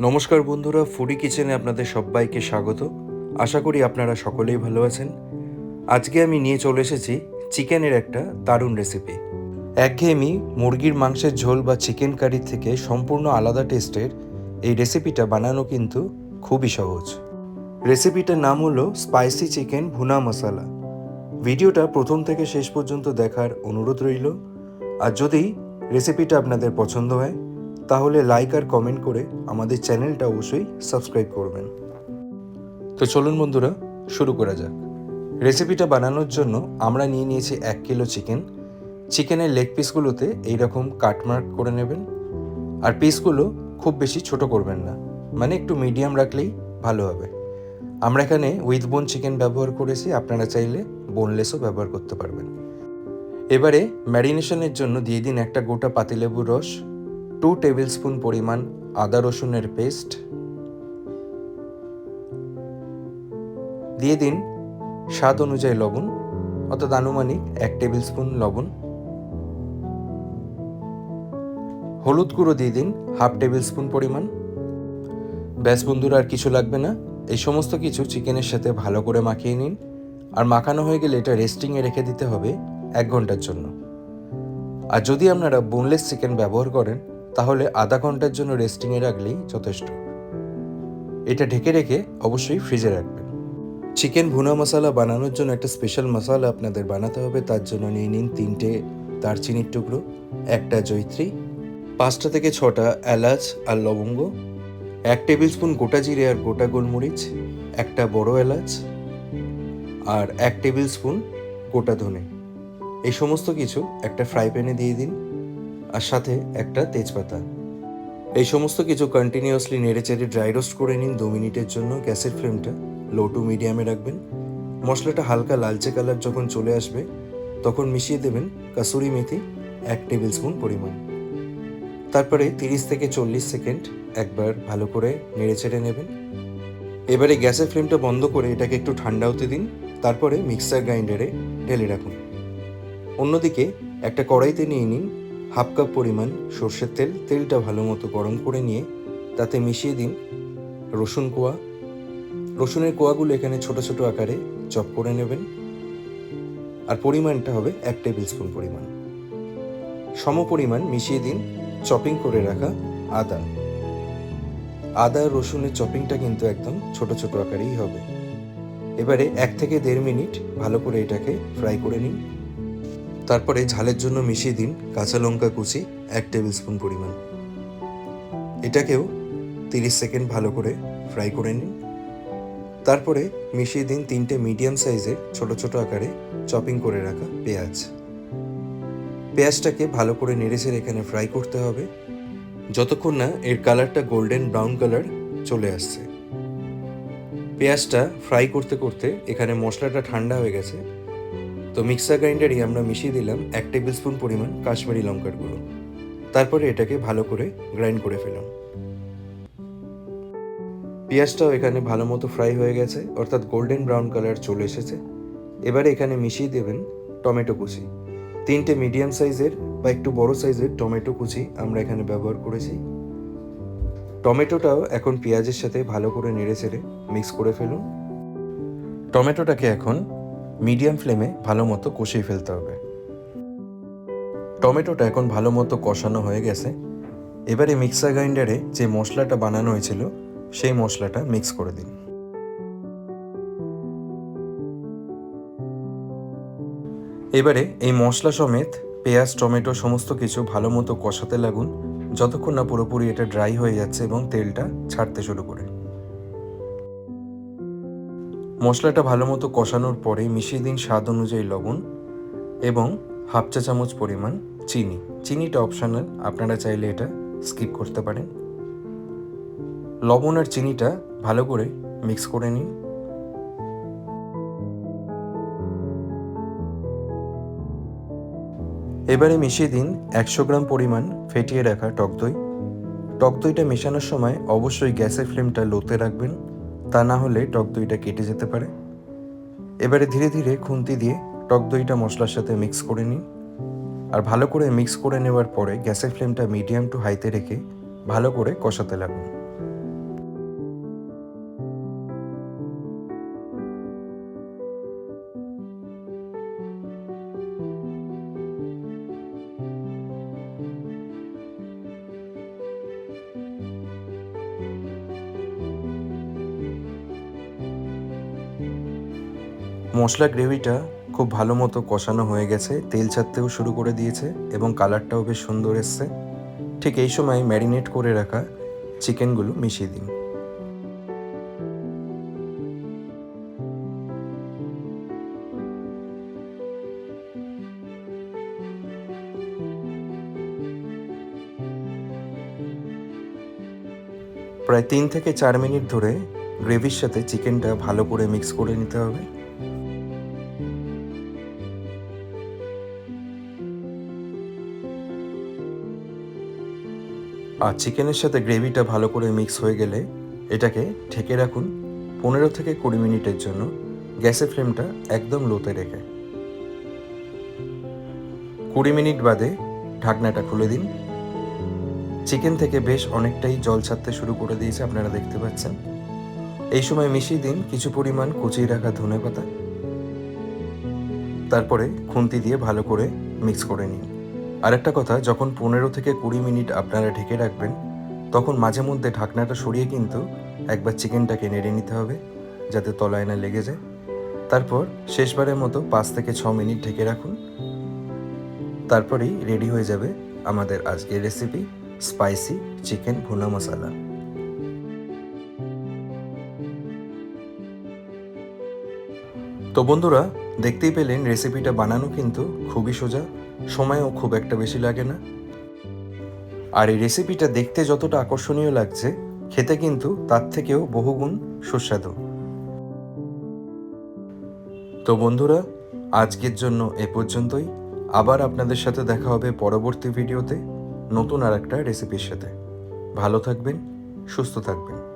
নমস্কার বন্ধুরা ফুডি কিচেনে আপনাদের সবাইকে স্বাগত। আশা করি আপনারা সকলেই ভালো আছেন। আজকে আমি নিয়ে চলে এসেছি চিকেনের একটা দারুণ রেসিপি একঘেয়েমি মুরগির মাংসের ঝোল বা চিকেন কারি থেকে সম্পূর্ণ আলাদা টেস্টের এই রেসিপিটা বানানো কিন্তু খুবই সহজ। রেসিপিটার নাম হলো স্পাইসি চিকেন ভুনা মশলা ভিডিওটা প্রথম থেকে শেষ পর্যন্ত দেখার অনুরোধ রইল। আর যদি রেসিপিটা আপনাদের পছন্দ হয় তাহলে লাইক আর কমেন্ট করে আমাদের চ্যানেলটা অবশ্যই সাবস্ক্রাইব করবেন। তো চলুন বন্ধুরা, শুরু করা যাক। রেসিপিটা বানানোর জন্য আমরা নিয়ে নিয়েছি এক কিলো চিকেন চিকেনের লেগ পিসগুলোতে এইরকম কাটমার্ক করে নেবেন। আর পিসগুলো খুব বেশি ছোট করবেন না মানে একটু মিডিয়াম রাখলেই ভালো হবে। আমরা এখানে উইথ বোন চিকেন ব্যবহার করেছি, আপনারা চাইলে বোনলেসও ব্যবহার করতে পারবেন। এবারে ম্যারিনেশনের জন্য দিয়ে দিন একটা গোটা পাতিলেবুর রস। টু টেবিল স্পুন পরিমাণ আদা রসুনের পেস্ট দিয়ে দিন স্বাদ অনুযায়ী লবণ, অর্থাৎ আনুমানিক এক টেবিল স্পুন লবণ। হলুদ গুঁড়ো দিয়ে দিন হাফ টেবিল স্পুন পরিমাণ। ব্যাস বন্ধুরা, আর কিছু লাগবে না। এই সমস্ত কিছু চিকেনের সাথে ভালো করে মাখিয়ে নিন। আর মাখানো হয়ে গেলে এটা রেস্টিংয়ে রেখে দিতে হবে এক ঘণ্টার জন্য। আর যদি আপনারা বোনলেস চিকেন ব্যবহার করেন তাহলে আধা ঘণ্টার জন্য রেস্টিংয়ে রাখলেই যথেষ্ট। এটা ঢেকে রেখে অবশ্যই ফ্রিজে রাখবেন। চিকেন ভুনা মশলা বানানোর জন্য একটা স্পেশাল মশলা আপনাদের বানাতে হবে, তার জন্য নিয়ে নিন তিনটে দারচিনির টুকরো, একটা জৈত্রী পাঁচটা থেকে ছটা এলাচ আর লবঙ্গ, এক টেবিল স্পুন গোটা জিরে আর গোটা গোলমরিচ, একটা বড় এলাচ, আর এক টেবিল স্পুন গোটা ধনে। এই সমস্ত কিছু একটা ফ্রাই প্যানে দিয়ে দিন। আর সাথে একটা তেজপাতা। এই সমস্ত কিছু কন্টিনিউয়াসলি নেড়ে চেড়ে ড্রাই রোস্ট করে নিন দু মিনিটের জন্য। গ্যাসের ফ্লেমটা লো টু মিডিয়ামে রাখবেন। মশলাটা হালকা লালচে কালার যখন চলে আসবে, তখন মিশিয়ে দেবেন কাসুরি মেথি এক টেবিল স্পুন পরিমাণ। তারপরে তিরিশ থেকে চল্লিশ সেকেন্ড একবার ভালো করে নেড়ে চেড়ে নেবেন। এবারে গ্যাসের ফ্লেমটা বন্ধ করে এটাকে একটু ঠান্ডা হতে দিন। তারপরে মিক্সার গ্রাইন্ডারে ঢেলে রাখুন। অন্যদিকে একটা কড়াইতে নিয়ে নিন হাফ কাপ পরিমাণ সর্ষের তেল, তেলটা ভালো মতো গরম করে নিয়ে তাতে মিশিয়ে দিন রসুন কোয়া। রসুনের কোয়াগুলো এখানে ছোট ছোট আকারে চপ করে নেবেন। আর পরিমাণটা হবে এক টেবিল স্পুন পরিমাণ। সম পরিমাণ মিশিয়ে দিন চপিং করে রাখা আদা। আদা রসুনের চপিংটা কিন্তু একদম ছোট ছোট আকারেই হবে। এবারে এক থেকে দেড় মিনিট ভালো করে এটাকে ফ্রাই করে নিন। তারপরে ঝালের জন্য মিশিয়ে দিন কাঁচা লঙ্কা কুচি এক টেবিল স্পুন পরিমাণ। এটাকেও তিরিশ সেকেন্ড ভালো করে ফ্রাই করে নিন। তারপরে মিশিয়ে দিন তিনটে মিডিয়াম সাইজের ছোট ছোট আকারে চপিং করে রাখা পেঁয়াজ। পেঁয়াজটাকে ভালো করে নেড়েছে এখানে ফ্রাই করতে হবে। যতক্ষণ না এর কালারটা গোল্ডেন ব্রাউন কালার চলে আসছে। পেঁয়াজটা ফ্রাই করতে করতে এখানে মশলাটা ঠান্ডা হয়ে গেছে। তো মিক্সার গ্রাইন্ডারে আমরা মিশিয়ে দিলাম এক টেবিল স্পুন পরিমাণ কাশ্মীরি লঙ্কার গুঁড়ো। তারপরে এটাকে ভালো করে গ্রাইন্ড করে ফেলাম পেঁয়াজটাও এখানে ভালো মতো ফ্রাই হয়ে গেছে, অর্থাৎ গোল্ডেন ব্রাউন কালার চলে এসেছে। এবারে এখানে মিশিয়ে দেবেন টমেটো কুচি। তিনটে মিডিয়াম সাইজের বা একটু বড় সাইজের টমেটো কুচি আমরা এখানে ব্যবহার করেছি। টমেটোটাও এখন পেঁয়াজের সাথে ভালো করে নেড়ে চেড়ে মিক্স করে ফেলুন। টমেটোটাকে এখন মিডিয়াম ফ্লেমে ভালো মতো কষিয়ে ফেলতে হবে। টমেটোটা এখন ভালো মতো কষানো হয়ে গেছে। এবারে মিক্সার গ্রাইন্ডারে যে মশলাটা বানানো হয়েছিল, সেই মশলাটা মিক্স করে দিন। এবারে এই মশলা সমেত পেঁয়াজ, টমেটো সমস্ত কিছু ভালো মতো কষাতে লাগুন। যতক্ষণ না পুরোপুরি এটা ড্রাই হয়ে যাচ্ছে এবং তেলটা ছাড়তে শুরু করে। মশলাটা ভালো মতো কষানোর পরে মিশিয়ে দিন স্বাদ অনুযায়ী লবণ এবং হাফ চা চামচ পরিমাণ চিনি। চিনিটা অপশনাল আপনারা চাইলে এটা স্কিপ করতে পারেন। লবণ আর চিনিটা ভালো করে মিক্স করে নিন। এবারে মিশিয়ে দিন একশো গ্রাম পরিমাণ ফেটিয়ে রাখা টক দই। টক দইটা মেশানোর সময় অবশ্যই গ্যাসের ফ্লেমটা লোতে রাখবেন। তা না হলে টক দইটা কেটে যেতে পারে। এবারে ধীরে ধীরে খুন্তি দিয়ে টক দইটা মশলার সাথে মিক্স করে নিন। আর ভালো করে মিক্স করে নেওয়ার পরে গ্যাসের ফ্লেমটা মিডিয়াম টু হাইতে রেখে ভালো করে কষাতে লাগুন। মশলা গ্রেভিটা খুব ভালো মতো কষানো হয়ে গেছে, তেল ছাড়তেও শুরু করে দিয়েছে এবং কালারটাও বেশ সুন্দর এসছে। ঠিক এই সময় ম্যারিনেট করে রাখা চিকেনগুলো মিশিয়ে দিন। প্রায় তিন থেকে চার মিনিট ধরে গ্রেভির সাথে চিকেনটা ভালো করে মিক্স করে নিতে হবে। আর চিকেনের সাথে গ্রেভিটা ভালো করে মিক্স হয়ে গেলে এটাকে ঢেকে রাখুন পনেরো থেকে কুড়ি মিনিটের জন্য। গ্যাসের ফ্লেমটা একদম লোতে রেখে। কুড়ি মিনিট বাদে ঢাকনাটা খুলে দিন। চিকেন থেকে বেশ অনেকটাই জল ছাড়তে শুরু করে দিয়েছে আপনারা দেখতে পাচ্ছেন। এই সময় মিশিয়ে দিন কিছু পরিমাণ কুচিয়ে রাখা ধনে পাতা। তারপরে খুন্তি দিয়ে ভালো করে মিক্স করে নিন। আরেকটা কথা, যখন পনেরো থেকে কুড়ি মিনিট আপনারা ঢেকে রাখবেন, তখন মাঝে মধ্যে ঢাকনাটা সরিয়ে কিন্তু একবার চিকেনটাকে নেড়ে নিতে হবে, যাতে তলায় না লেগে যায়। তারপর শেষবারের মতো পাঁচ থেকে ছ মিনিট ঢেকে রাখুন। তারপরেই রেডি হয়ে যাবে আমাদের আজকের রেসিপি, স্পাইসি চিকেন ভুনা মশলা। তো বন্ধুরা দেখতেই পেলেন রেসিপিটা বানানো কিন্তু খুবই সোজা, সময়ও খুব একটা বেশি লাগে না। আর এই রেসিপিটা দেখতে যতটা আকর্ষণীয় লাগছে, খেতে কিন্তু তার থেকেও বহুগুণ সুস্বাদু। তো বন্ধুরা, আজকের জন্য এ পর্যন্তই। আবার আপনাদের সাথে দেখা হবে পরবর্তী ভিডিওতে নতুন আর একটা রেসিপির সাথে। ভালো থাকবেন, সুস্থ থাকবেন।